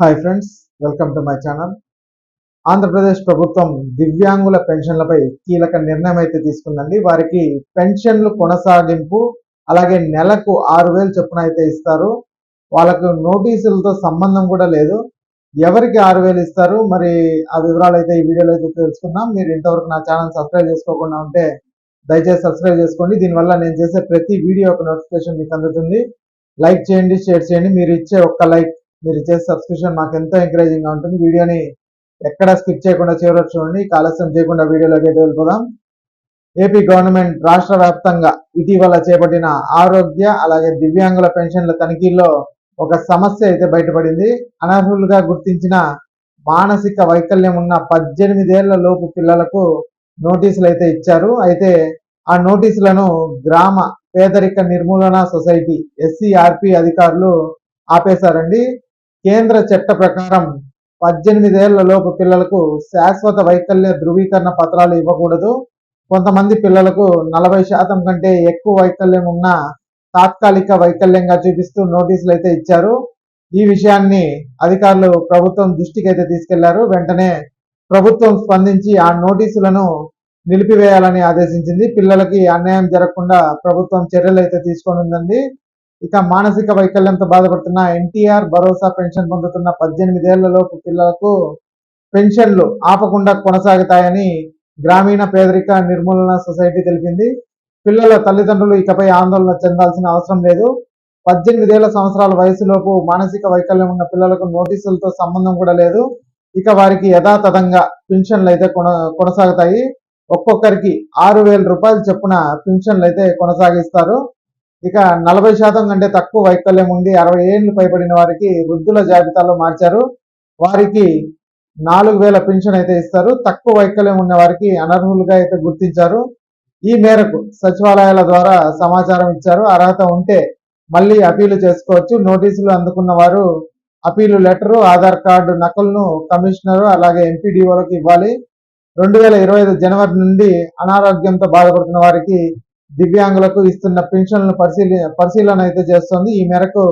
Hi friends welcome to my channel Andhra Pradesh ప్రభుత్వం దివ్యాంగుల పెన్షన్లపై కీలక నిర్ణయం అయితే తీసుకుందండి. వారికి పెన్షన్లు కొనసాగింపు అలాగే నెలకు ఆరు వేలు చొప్పున అయితే ఇస్తారు. వాళ్ళకు నోటీసులతో సంబంధం కూడా లేదు. ఎవరికి ఆరు వేలు ఇస్తారు? మరి ఆ వివరాలు అయితే ఈ వీడియోలో అయితే తెలుసుకుందాం. మీరు ఇంతవరకు నా ఛానల్ సబ్స్క్రైబ్ చేసుకోకుండా ఉంటే దయచేసి సబ్స్క్రైబ్ చేసుకోండి. దీనివల్ల నేను చేసే ప్రతి వీడియో యొక్క నోటిఫికేషన్ మీకు అందుతుంది. లైక్ చేయండి షేర్ చేయండి. మీరు ఇచ్చే ఒక్క లైక్ మీరు చేసే సబ్స్క్రిప్షన్ మాకు ఎంతో ఎంకరేజింగ్గా ఉంటుంది. వీడియోని ఎక్కడ స్కిప్ చేయకుండా చివరి చూడండి. కాలస్యం ఆలస్యం చేయకుండా వీడియోలోకి వెళ్ళిపోదాం. ఏపీ గవర్నమెంట్ రాష్ట్ర వ్యాప్తంగా ఇటీవల చేపట్టిన ఆరోగ్య అలాగే దివ్యాంగుల పెన్షన్ల తనిఖీల్లో ఒక సమస్య అయితే బయటపడింది. అనర్హులుగా గుర్తించిన మానసిక వైకల్యం ఉన్న పద్దెనిమిదేళ్ళ లోపు పిల్లలకు నోటీసులు అయితే ఇచ్చారు. అయితే ఆ నోటీసులను గ్రామ పేదరిక నిర్మూలన సొసైటీ ఎస్సీఆర్పి అధికారులు ఆపేశారండి. కేంద్ర చట్ట ప్రకారం పద్దెనిమిదేళ్ళ లోపు పిల్లలకు శాశ్వత వైకల్య ధృవీకరణ పత్రాలు ఇవ్వకూడదు. కొంతమంది పిల్లలకు నలభై శాతం కంటే ఎక్కువ వైకల్యం ఉన్న తాత్కాలిక వైకల్యంగా చూపిస్తూ నోటీసులు అయితే ఇచ్చారు. ఈ విషయాన్ని అధికారులు ప్రభుత్వం దృష్టికి అయితే తీసుకెళ్ళారు. వెంటనే ప్రభుత్వం స్పందించి ఆ నోటీసులను నిలిపివేయాలని ఆదేశించింది. పిల్లలకి అన్యాయం జరగకుండా ప్రభుత్వం చర్యలు అయితే తీసుకొని ఉందండి. ఇక మానసిక వైకల్యంతో బాధపడుతున్న ఎన్టీఆర్ భరోసా పెన్షన్ పొందుతున్న పద్దెనిమిదేళ్ళలోపు పిల్లలకు పెన్షన్లు ఆపకుండా కొనసాగుతాయని గ్రామీణ పేదరిక నిర్మూలన సొసైటీ తెలిపింది. పిల్లల తల్లిదండ్రులు ఇకపై ఆందోళన చెందాల్సిన అవసరం లేదు. పద్దెనిమిదేళ్ళ సంవత్సరాల వయసులోపు మానసిక వైకల్యం ఉన్న పిల్లలకు నోటీసులతో సంబంధం కూడా లేదు. ఇక వారికి యథాతథంగా పెన్షన్లు అయితే కొన కొనసాగుతాయి. ఒక్కొక్కరికి ఆరు వేల రూపాయలు చొప్పున పెన్షన్లు అయితే కొనసాగిస్తారు. ఇక నలభై శాతం కంటే తక్కువ వైకల్యం ఉంది అరవై ఏళ్ళు పైబడిన వారికి వృద్ధుల జాబితాలో మార్చారు. వారికి నాలుగు వేల పెన్షన్ అయితే ఇస్తారు. తక్కువ వైకల్యం ఉన్న వారికి అనర్హులుగా అయితే గుర్తించారు. ఈ మేరకు సచివాలయాల ద్వారా సమాచారం ఇచ్చారు. అర్హత ఉంటే మళ్ళీ అపీలు చేసుకోవచ్చు. నోటీసులు అందుకున్న వారు అపీలు లెటరు ఆధార్ కార్డు నకలును కమిషనర్ అలాగే ఎంపీడీఓలకు ఇవ్వాలి. రెండు వేల ఇరవై ఐదు జనవరి నుండి అనారోగ్యంతో బాధపడుతున్న వారికి దివ్యాంగులకు ఇస్తున్న పెన్షన్లను పరిశీలి పరిశీలన అయితే చేస్తుంది. ఈ మేరకు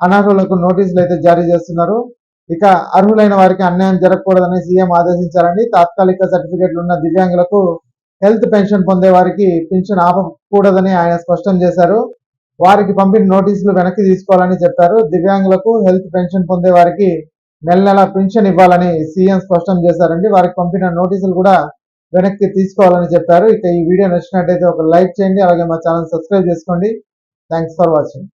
అనర్హులకు నోటీసులు అయితే జారీ చేస్తున్నారు. ఇక అర్హులైన వారికి అన్యాయం జరగకూడదని సీఎం ఆదేశించారండి. తాత్కాలిక సర్టిఫికెట్లు ఉన్న దివ్యాంగులకు హెల్త్ పెన్షన్ పొందే వారికి పెన్షన్ ఆపకూడదని ఆయన స్పష్టం చేశారు. వారికి పంపిన నోటీసులు వెనక్కి తీసుకోవాలని చెప్పారు. దివ్యాంగులకు హెల్త్ పెన్షన్ పొందే వారికి నెల నెల పెన్షన్ ఇవ్వాలని సీఎం స్పష్టం చేశారండి. వారికి పంపిన నోటీసులు కూడా వెనక్కి తీసుకోవాలని చెప్పారు. ఇక ఈ వీడియో నచ్చినట్టయితే ఒక లైక్ చేయండి అలాగే మా ఛానల్ సబ్స్క్రైబ్ చేసుకోండి. Thanks for watching.